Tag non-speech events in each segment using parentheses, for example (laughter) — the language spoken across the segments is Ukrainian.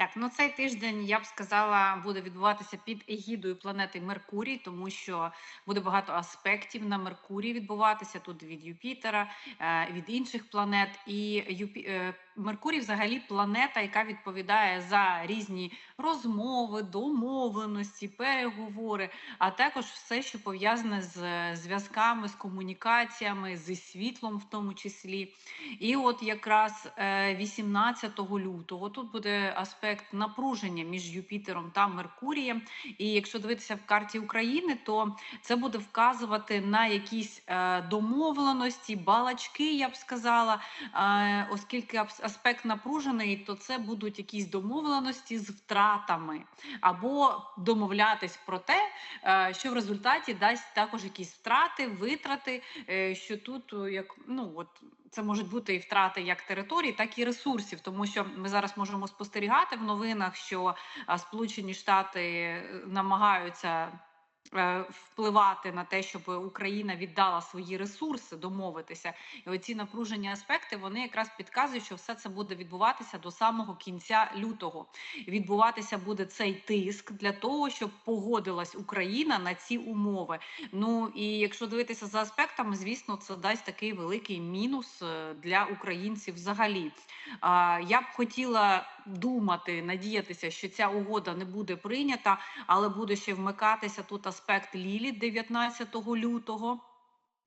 Так, ну цей тиждень я б сказала, буде відбуватися під егідою планети Меркурій, тому що буде багато аспектів на Меркурій відбуватися тут від Юпітера, е, від інших планет. І Юпі... е, Меркурій, взагалі, планета, яка відповідає за різні розмови, домовленості, переговори, а також все, що пов'язане з е, зв'язками, з комунікаціями, зі світлом, в тому числі. І от якраз е, 18 лютого тут буде аспект напруження між Юпітером та Меркурієм. І якщо дивитися в карті України, то це буде вказувати на якісь е, домовленості, балачки, я б сказала, Е, оскільки аспект напружений, то це будуть якісь домовленості з втратами, або домовлятись про те, е, що в результаті дасть також якісь втрати, витрати, е, що тут е, як ну от це можуть бути і втрати як територій, так і ресурсів, тому що ми зараз можемо спостерігати в новинах, що Сполучені Штати намагаються. Е, Впливати на те, щоб Україна віддала свої ресурси, домовитися, і оці напружені аспекти вони якраз підказують, що все це буде відбуватися до самого кінця лютого. Відбуватися буде цей тиск для того, щоб погодилась Україна на ці умови. Ну і якщо дивитися за аспектами, звісно, це дасть такий великий мінус е, для українців взагалі. Я б хотіла думати, надіятися, що ця угода не буде прийнята, але буде ще вмикатися тут аспект Лілі 19 лютого.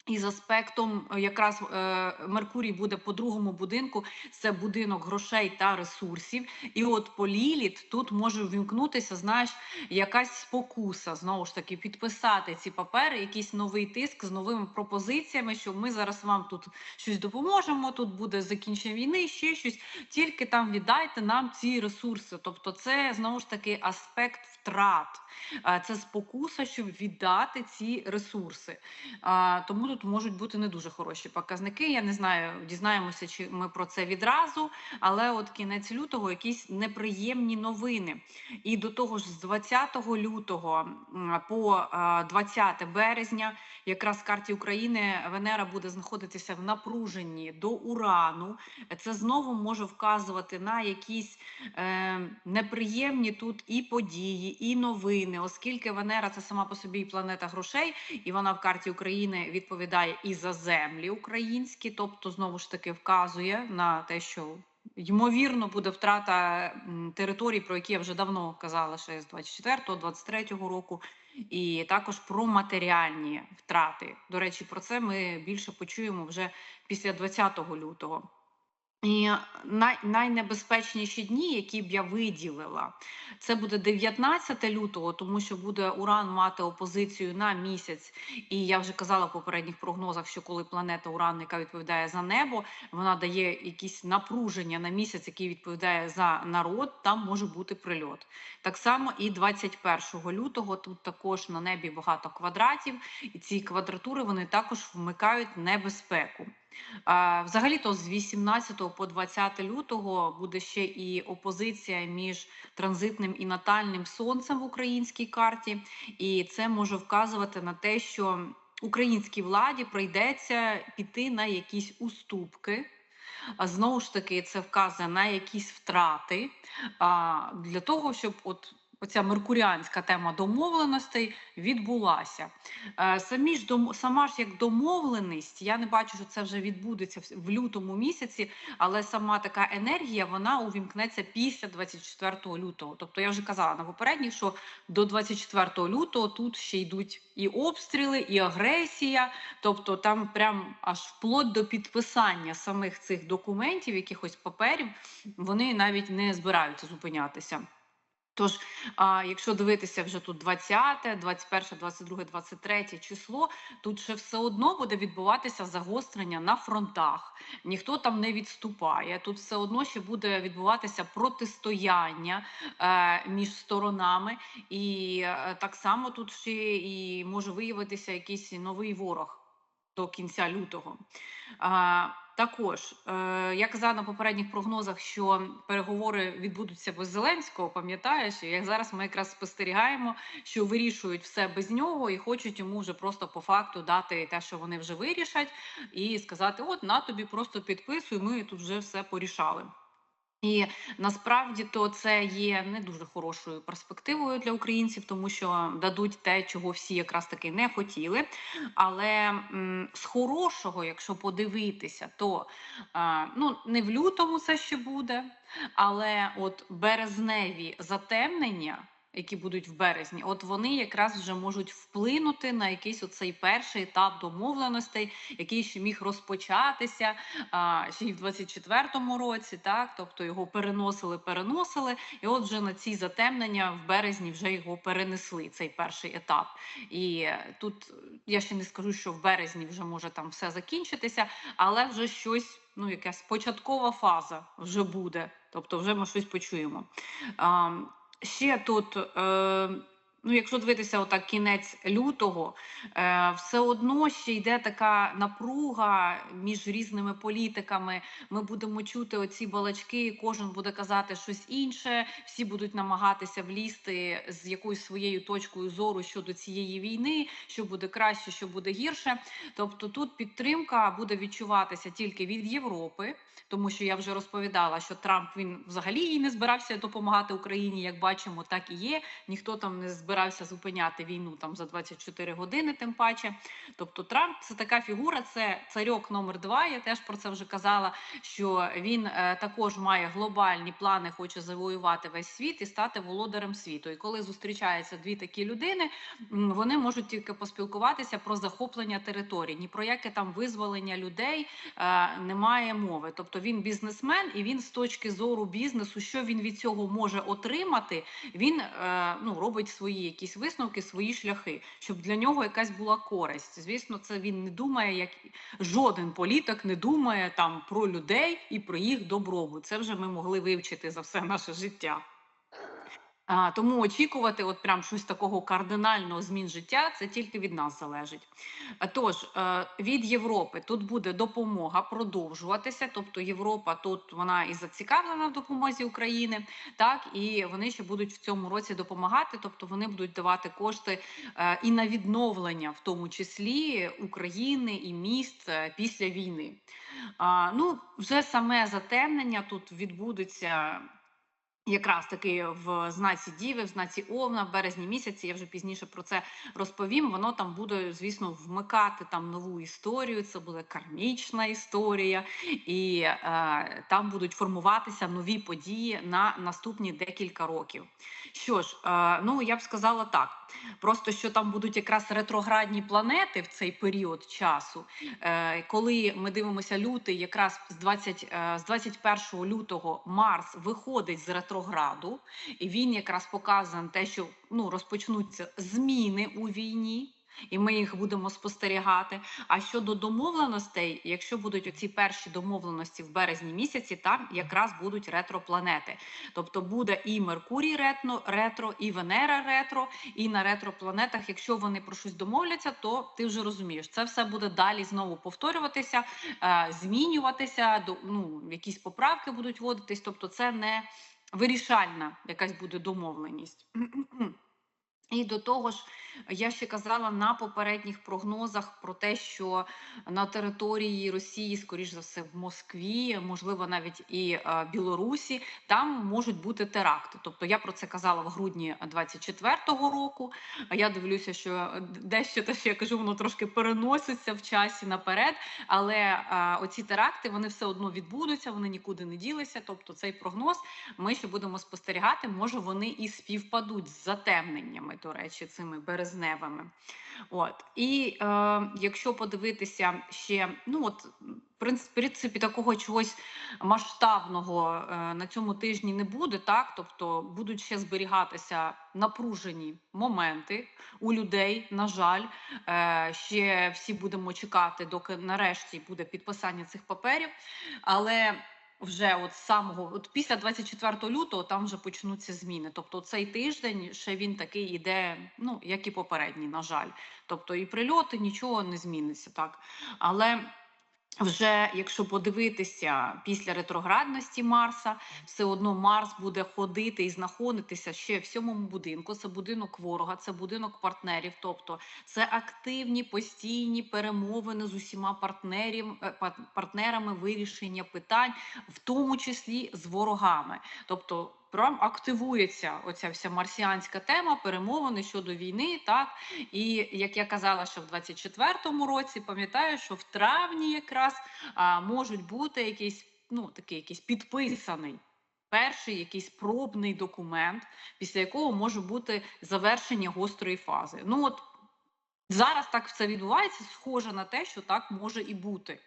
І з аспектом е, якраз е, Меркурій буде по другому будинку. Це будинок грошей та ресурсів. І от по Ліліт тут може ввімкнутися, знаєш, якась спокуса знову ж таки підписати ці папери, якийсь новий тиск з новими пропозиціями, що ми зараз вам тут щось допоможемо. Тут буде закінчення війни, ще щось. Тільки там віддайте нам ці ресурси. Тобто, це знову ж таки аспект втрат. А, Це спокуса, щоб віддати ці ресурси. Тому тут можуть бути не дуже хороші показники. Я не знаю, дізнаємося, чи ми про це відразу, але от кінець лютого якісь неприємні новини. І до того ж, з 20 лютого по 20 березня, якраз в карті України Венера буде знаходитися в напруженні до урану. Це знову може вказувати на якісь е, неприємні тут і події, і новини, оскільки Венера це сама по собі і планета грошей, і вона в карті України відповідає і за землі українські, тобто знову ж таки вказує на те, що. Ймовірно, буде втрата територій, про які я вже давно казала, ще з 24-23 року, і також про матеріальні втрати. До речі, про це ми більше почуємо вже після 20 лютого. І най, найнебезпечніші дні, які б я виділила, це буде 19 лютого, тому що буде Уран мати опозицію на місяць. І я вже казала в попередніх прогнозах, що коли планета Уран, яка відповідає за небо, вона дає якісь напруження на місяць, який відповідає за народ, там може бути прильот. Так само і 21 лютого тут також на небі багато квадратів, і ці квадратури вони також вмикають небезпеку. А, Взагалі-то з 18 по 20 лютого буде ще і опозиція між транзитним і натальним сонцем в українській карті, і це може вказувати на те, що українській владі прийдеться піти на якісь уступки. Знову ж таки, це вказує на якісь втрати для того, щоб от оця меркуріанська тема домовленостей відбулася. Е, Самі ж сама ж як домовленість, я не бачу, що це вже відбудеться в лютому місяці, але сама така енергія вона увімкнеться після 24 лютого. Тобто я вже казала на попередніх, що до 24 лютого тут ще йдуть і обстріли, і агресія. Тобто там прям аж вплоть до підписання самих цих документів, якихось паперів, вони навіть не збираються зупинятися. Тож, а, якщо дивитися вже тут 20, 21, 22, 23 число, тут ще все одно буде відбуватися загострення на фронтах. Ніхто там не відступає. Тут все одно ще буде відбуватися протистояння е, між сторонами, і е, так само тут ще і може виявитися якийсь новий ворог до кінця лютого. А, також е, я казала на попередніх прогнозах, що переговори відбудуться без Зеленського. Пам'ятаєш, як зараз ми якраз спостерігаємо, що вирішують все без нього і хочуть йому вже просто по факту дати те, що вони вже вирішать, і сказати: От на тобі просто підписуй, ми тут вже все порішали. І насправді то це є не дуже хорошою перспективою для українців, тому що дадуть те, чого всі якраз таки не хотіли. Але м, з хорошого, якщо подивитися, то а, ну не в лютому це ще буде, але от березневі затемнення які будуть в березні, от вони якраз вже можуть вплинути на якийсь оцей перший етап домовленостей, який ще міг розпочатися а, ще й в 24-му році, так тобто його переносили, переносили, і от вже на ці затемнення в березні вже його перенесли. Цей перший етап. І тут я ще не скажу, що в березні вже може там все закінчитися, але вже щось. Ну, якась початкова фаза вже буде, тобто вже ми щось почуємо. А, ще тут, е, ну якщо дивитися, отак кінець лютого, е, все одно ще йде така напруга між різними політиками. Ми будемо чути оці балачки, кожен буде казати щось інше, всі будуть намагатися влізти з якоюсь своєю точкою зору щодо цієї війни, що буде краще, що буде гірше. Тобто тут підтримка буде відчуватися тільки від Європи тому що я вже розповідала, що Трамп він взагалі їй не збирався допомагати Україні. Як бачимо, так і є. Ніхто там не збирався зупиняти війну там за 24 години, тим паче. Тобто, Трамп це така фігура, це царьок номер два. Я теж про це вже казала. Що він е, також має глобальні плани, хоче завоювати весь світ і стати володарем світу. І коли зустрічаються дві такі людини, вони можуть тільки поспілкуватися про захоплення територій, ні про яке там визволення людей е, немає мови. Тобто він бізнесмен, і він з точки зору бізнесу, що він від цього може отримати, він е, ну робить свої якісь висновки, свої шляхи, щоб для нього якась була користь. Звісно, це він не думає, як жоден політик не думає там про людей і про їх добробут. Це вже ми могли вивчити за все наше життя. А, Тому очікувати, от прям щось такого кардинального змін життя, це тільки від нас залежить. Тож е, від Європи тут буде допомога продовжуватися. Тобто Європа тут вона і зацікавлена в допомозі України, так і вони ще будуть в цьому році допомагати. Тобто вони будуть давати кошти е, і на відновлення, в тому числі України і міст е, після війни. Ну вже саме затемнення тут відбудеться. Якраз таки в знаці Діви, в знаці Овна, в березні місяці, я вже пізніше про це розповім. Воно там буде, звісно, вмикати там нову історію. Це буде кармічна історія, і е, там будуть формуватися нові події на наступні декілька років. Що ж, е, ну я б сказала так: просто що там будуть якраз ретроградні планети в цей період часу, е, коли ми дивимося лютий, якраз з 20, е, з 21 лютого Марс виходить з ретрограду ретрограду, і він якраз показує те, що ну розпочнуться зміни у війні. І ми їх будемо спостерігати. А щодо домовленостей, якщо будуть оці перші домовленості в березні місяці, там якраз будуть ретропланети. Тобто буде і Меркурій ретро, ретро, і Венера ретро, і на ретропланетах, якщо вони про щось домовляться, то ти вже розумієш, це все буде далі знову повторюватися, е, змінюватися, ну якісь поправки будуть вводитись. Тобто, це не вирішальна якась буде домовленість. (clears throat) І до того ж, я ще казала на попередніх прогнозах про те, що на території Росії, скоріш за все, в Москві, можливо, навіть і е, Білорусі, там можуть бути теракти. Тобто я про це казала в грудні 24-го року. Я дивлюся, що дещо те, що я кажу, воно трошки переноситься в часі наперед. Але е, оці теракти вони все одно відбудуться, вони нікуди не ділися. Тобто, цей прогноз ми ще будемо спостерігати, може вони і співпадуть з затемненнями до речі, цими березневими. От і е, якщо подивитися ще, ну от в принципі, такого чогось масштабного е, на цьому тижні не буде, так тобто будуть ще зберігатися напружені моменти у людей. На жаль, е, ще всі будемо чекати, доки нарешті буде підписання цих паперів, але вже от самого, от після 24 лютого, там вже почнуться зміни. Тобто, цей тиждень ще він такий іде, ну як і попередній, на жаль. Тобто, і прильоти нічого не зміниться так. Але вже якщо подивитися після ретроградності Марса, все одно Марс буде ходити і знаходитися ще в сьомому будинку. Це будинок ворога, це будинок партнерів. Тобто це активні постійні перемовини з усіма партнерів, е, партнерами вирішення питань, в тому числі з ворогами. Тобто прям активується оця вся марсіанська тема, перемовини щодо війни, так і як я казала, що в 24-му році пам'ятаю, що в травні якраз а, можуть бути якийсь, ну такий якийсь підписаний. Перший якийсь пробний документ, після якого може бути завершення гострої фази. Ну от зараз так все відбувається, схоже на те, що так може і бути.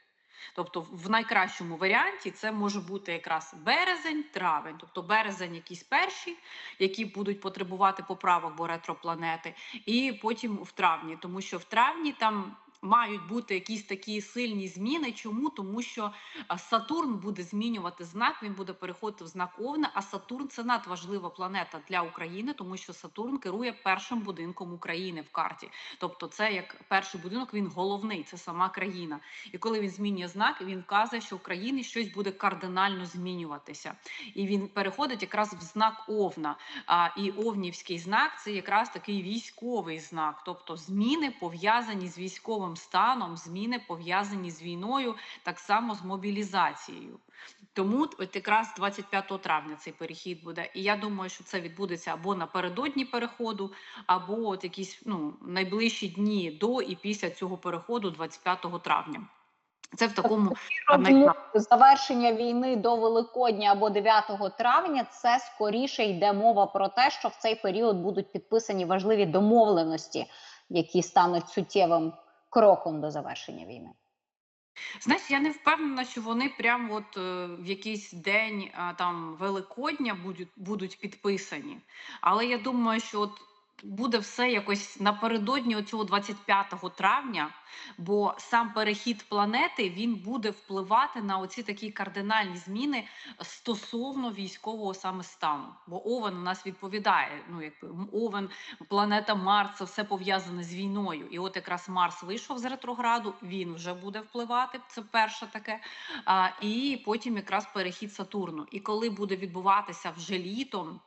Тобто, в найкращому варіанті це може бути якраз березень, травень, тобто березень, якісь перші, які будуть потребувати поправок, бо ретропланети, і потім в травні, тому що в травні там. Мають бути якісь такі сильні зміни. Чому? Тому що Сатурн буде змінювати знак, він буде переходити в знак Овна. А Сатурн це надважлива планета для України, тому що Сатурн керує першим будинком України в карті. Тобто, це як перший будинок, він головний, це сама країна. І коли він змінює знак, він вказує, що в країні щось буде кардинально змінюватися. І він переходить якраз в знак Овна. А і Овнівський знак це якраз такий військовий знак, тобто зміни пов'язані з військовим станом, зміни пов'язані з війною, так само з мобілізацією. Тому от якраз 25 травня цей перехід буде. І я думаю, що це відбудеться або напередодні переходу, або от якісь ну найближчі дні до і після цього переходу, 25 травня. Це в такому а, завершення війни до Великодня або 9 травня це скоріше йде мова про те, що в цей період будуть підписані важливі домовленості, які стануть суттєвим кроком до завершення війни. Знаєш, я не впевнена, що вони прям от е, в якийсь день а, там Великодня будуть, будуть підписані. Але я думаю, що от буде все якось напередодні цього 25 травня, бо сам перехід планети він буде впливати на оці такі кардинальні зміни стосовно військового саме стану. Бо Овен у нас відповідає. Ну якби Овен, планета Марс, це все пов'язане з війною. І от якраз Марс вийшов з ретрограду, він вже буде впливати. Це перше таке. А, і потім якраз перехід Сатурну. І коли буде відбуватися вже літом.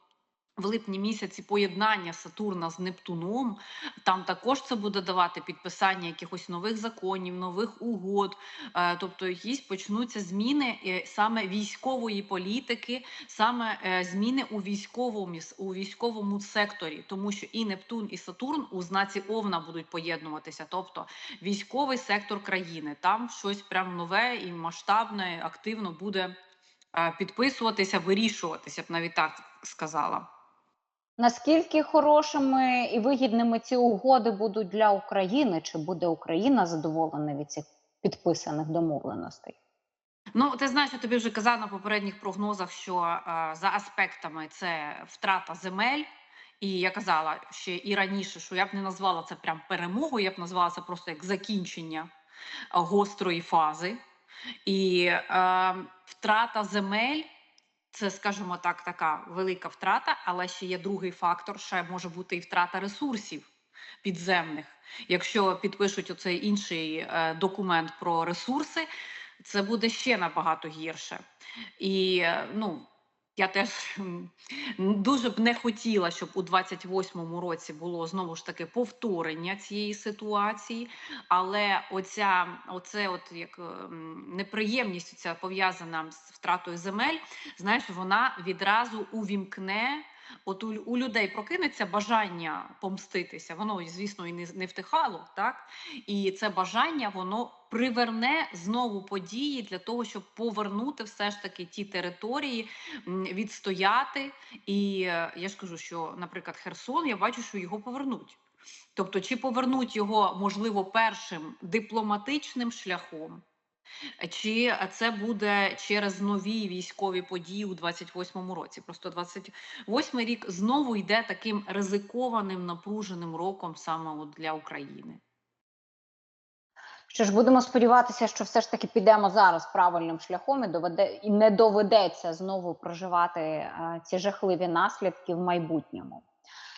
В липні місяці поєднання Сатурна з Нептуном, там також це буде давати підписання якихось нових законів, нових угод. Е, тобто, якісь почнуться зміни е, саме військової політики, саме е, зміни у військовому у військовому секторі, тому що і Нептун, і Сатурн у знаці Овна будуть поєднуватися. Тобто військовий сектор країни, там щось прям нове і масштабне, активно буде підписуватися, вирішуватися, б навіть так сказала. Наскільки хорошими і вигідними ці угоди будуть для України? Чи буде Україна задоволена від цих підписаних домовленостей? Ну, ти знаєш, я тобі вже казала на попередніх прогнозах, що е, за аспектами це втрата земель. І я казала ще і раніше, що я б не назвала це прям перемогою, я б назвала це просто як закінчення гострої фази. І е, втрата земель це, скажімо так, така велика втрата, але ще є другий фактор: ще може бути і втрата ресурсів підземних. Якщо підпишуть оцей інший е, документ про ресурси, це буде ще набагато гірше. І е, ну, я теж дуже б не хотіла, щоб у 28-му році було знову ж таки повторення цієї ситуації. Але оця, оце от як ем, неприємність ця пов'язана з втратою земель, знаєш, вона відразу увімкне. От у, у людей прокинеться бажання помститися. Воно, звісно, і не, не втихало, так? І це бажання воно приверне знову події для того, щоб повернути все ж таки ті території, відстояти. І е, я ж кажу, що, наприклад, Херсон, я бачу, що його повернуть. Тобто, чи повернуть його, можливо, першим дипломатичним шляхом, чи це буде через нові військові події у 28-му році? Просто 28-й рік знову йде таким ризикованим, напруженим роком саме от для України. Що ж, будемо сподіватися, що все ж таки підемо зараз правильним шляхом і доведе і не доведеться знову проживати е, ці жахливі наслідки в майбутньому.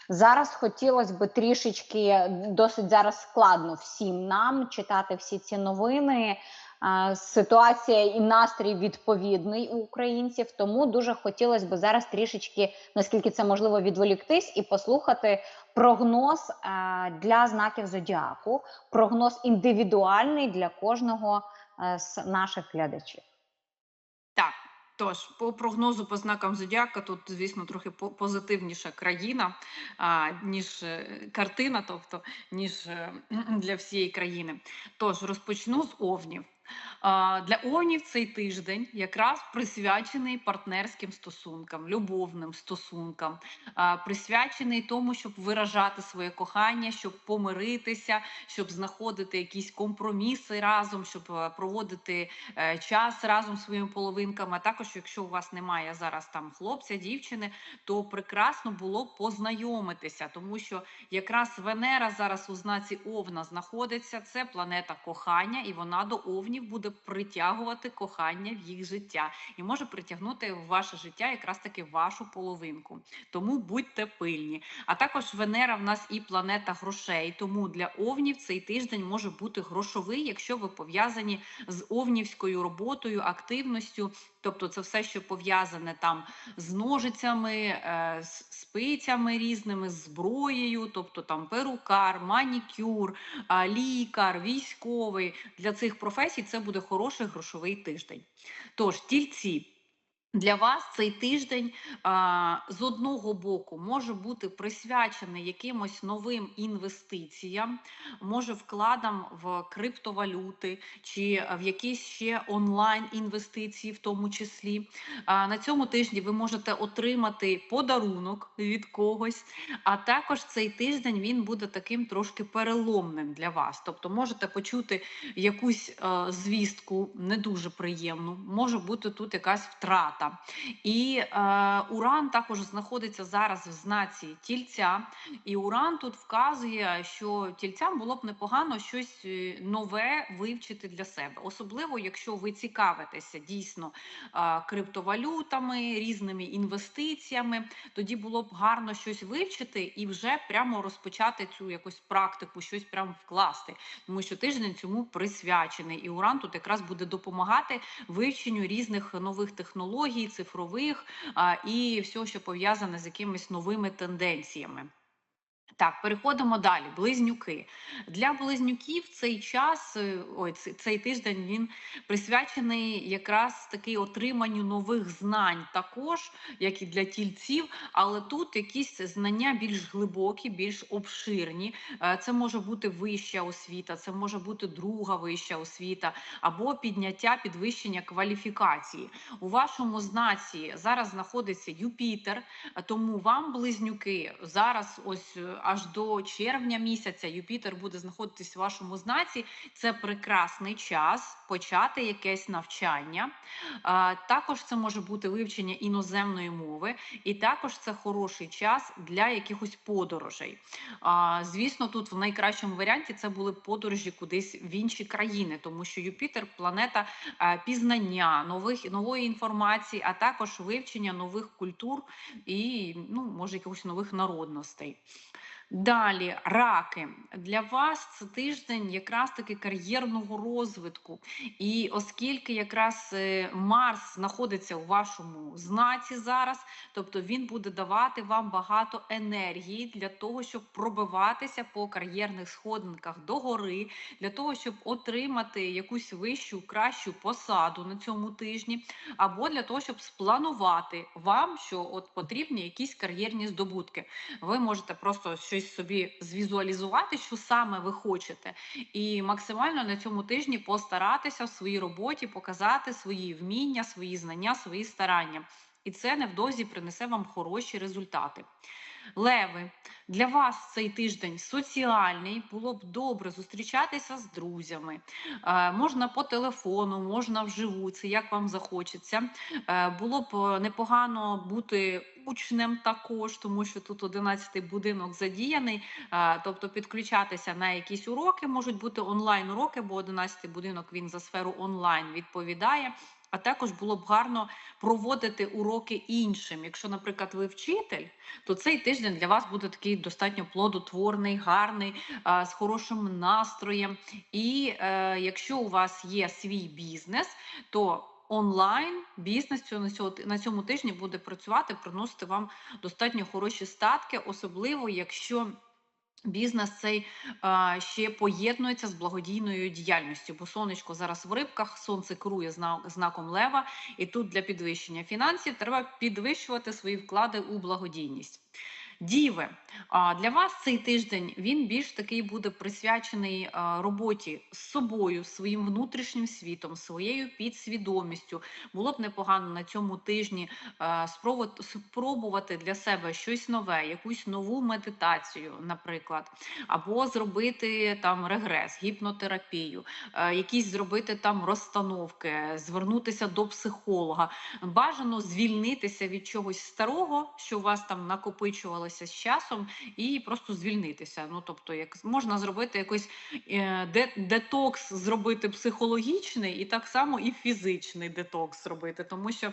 Зараз хотілося б трішечки досить зараз складно всім нам читати всі ці новини. Ситуація і настрій відповідний у українців. Тому дуже хотілося б зараз трішечки, наскільки це можливо, відволіктись і послухати прогноз для знаків зодіаку, прогноз індивідуальний для кожного з наших глядачів. Так, тож по прогнозу по знакам зодіака тут, звісно, трохи по- позитивніша країна, ніж е, картина, тобто ніж е, (clears throat) для всієї країни. Тож розпочну з овнів. Для овнів цей тиждень якраз присвячений партнерським стосункам, любовним стосункам, присвячений тому, щоб виражати своє кохання, щоб помиритися, щоб знаходити якісь компроміси разом, щоб е, проводити е, час разом зі своїми половинками. А також, якщо у вас немає зараз там хлопця, дівчини, то прекрасно було б познайомитися, тому що якраз Венера зараз у знаці Овна знаходиться. Це планета кохання, і вона до овнів буде притягувати кохання в їх життя і може притягнути в ваше життя якраз таки вашу половинку. Тому будьте пильні. А також Венера в нас і планета грошей. Тому для овнів цей тиждень може бути грошовий, якщо ви пов'язані з овнівською роботою, активністю. Тобто, це все, що пов'язане там з ножицями, е, з спицями різними, з зброєю, тобто там перукар, манікюр, лікар, військовий. Для цих професій це буде хороший грошовий тиждень. Тож, тільці. Для вас цей тиждень з одного боку може бути присвячений якимось новим інвестиціям, може вкладам в криптовалюти чи в якісь ще онлайн інвестиції, в тому числі. На цьому тижні ви можете отримати подарунок від когось. А також цей тиждень він буде таким трошки переломним для вас. Тобто можете почути якусь звістку не дуже приємну, може бути тут якась втрата. І е, Уран також знаходиться зараз в знаці тільця. І Уран тут вказує, що тільцям було б непогано щось е, нове вивчити для себе, особливо якщо ви цікавитеся дійсно е, криптовалютами, різними інвестиціями. Тоді було б гарно щось вивчити і вже прямо розпочати цю якусь практику, щось прямо вкласти, тому що тиждень цьому присвячений. І Уран тут якраз буде допомагати вивченню різних нових технологій, цифрових і всього, що пов'язане з якимись новими тенденціями. Так, переходимо далі. Близнюки. Для близнюків цей час, е, ой, цей, тиждень він присвячений якраз таки отриманню нових знань, також як і для тільців, але тут якісь знання більш глибокі, більш обширні. Е, Це може бути вища освіта, це може бути друга вища освіта, або підняття підвищення кваліфікації. У вашому знаці зараз знаходиться Юпітер, тому вам, близнюки, зараз ось е, аж до червня місяця Юпітер буде знаходитись в вашому знаці. Це прекрасний час почати якесь навчання. Також це може бути вивчення іноземної мови, і також це хороший час для якихось подорожей. Звісно, тут в найкращому варіанті це були подорожі кудись в інші країни, тому що Юпітер планета пізнання нових нової інформації, а також вивчення нових культур і ну може якихось нових народностей. Далі раки для вас це тиждень якраз таки кар'єрного розвитку. І оскільки якраз е, Марс знаходиться у вашому знаці зараз, тобто він буде давати вам багато енергії для того, щоб пробиватися по кар'єрних сходинках догори, для того, щоб отримати якусь вищу, кращу посаду на цьому тижні, або для того, щоб спланувати вам, що от потрібні якісь кар'єрні здобутки. Ви можете просто щось собі звізуалізувати, що саме ви хочете, і максимально на цьому тижні постаратися в своїй роботі показати свої вміння, свої знання, свої старання. І це невдовзі принесе вам хороші результати. Леви, для вас цей тиждень соціальний, було б добре зустрічатися з друзями. Е, можна по телефону, можна вживу, це як вам захочеться. Е, було б е, непогано бути учнем також, тому що тут 11-й будинок задіяний, тобто підключатися на якісь уроки, можуть бути онлайн уроки, бо 11-й будинок він за сферу онлайн відповідає. А також було б гарно проводити уроки іншим. Якщо, наприклад, ви вчитель, то цей тиждень для вас буде такий достатньо плодотворний, гарний, з хорошим настроєм. І е, якщо у вас є свій бізнес, то онлайн бізнес на цьому тижні буде працювати, приносити вам достатньо хороші статки, особливо якщо. Бізнес цей а, ще поєднується з благодійною діяльністю, бо сонечко зараз в рибках, сонце керує зна- знаком лева, і тут для підвищення фінансів треба підвищувати свої вклади у благодійність. Діви, для вас цей тиждень він більш такий буде присвячений роботі з собою, своїм внутрішнім світом, своєю підсвідомістю. Було б непогано на цьому тижні е, спробувати, спробувати для себе щось нове, якусь нову медитацію, наприклад, або зробити там регрес, гіпнотерапію, е, якісь зробити там розстановки, звернутися до психолога. Бажано звільнитися від чогось старого, що у вас там накопичувалося з часом, і просто звільнитися. Ну тобто, як можна зробити якийсь е, детокс, зробити психологічний, і так само і фізичний детокс зробити, тому що